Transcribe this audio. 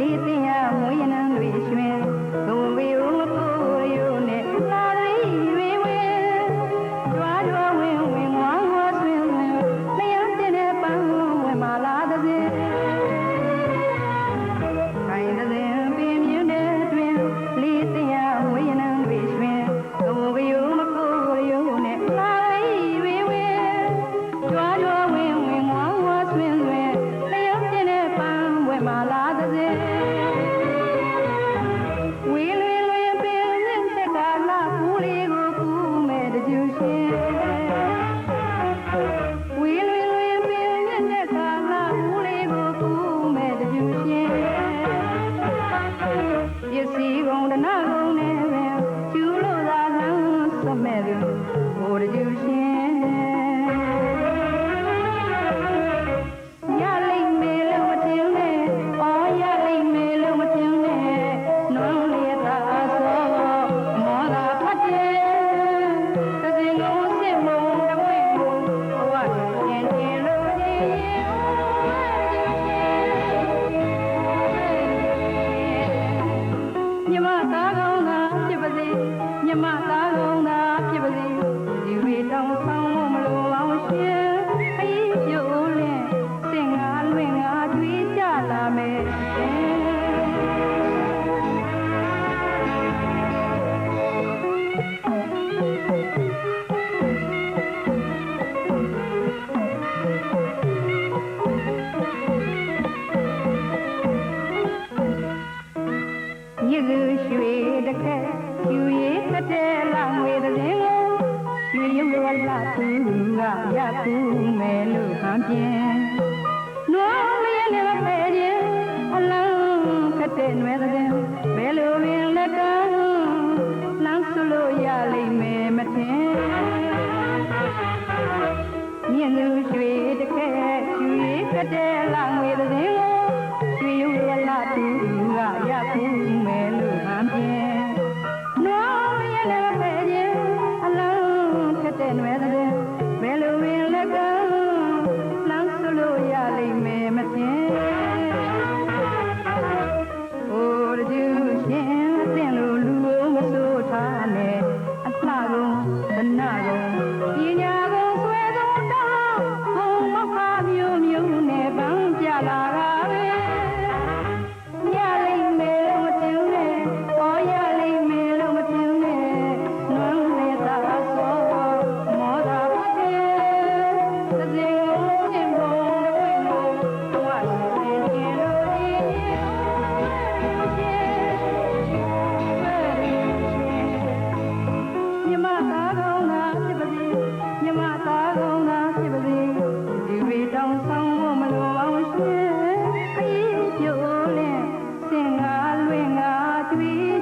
လေးတင်ရမွေးရနံတွေရွှင်ဘုံဝေဦး you see, won't another မြမသားကုန်သာဖြစ်ပါစေဒီဝေတောင်ဆောင်မလို့အောင်ရှင်အေးပြုံးလင်းစင်ငါလွင်ငါကြွေးကြလာမယ်ရွှေတစ်ခက်ကျူရ တဲလာငွေတဲ့ရင်ရွေရုံဝလာသူကရခုမယ်လို့ဟန်ပြင်းနှွေးမရနေမဖဲရင်အလုံးခက်တဲ့နွယ်တဲ့ဘယ်လိုပင်လက်တော့လမ်းစလို့ရလိမ့်မယ်မထင် We.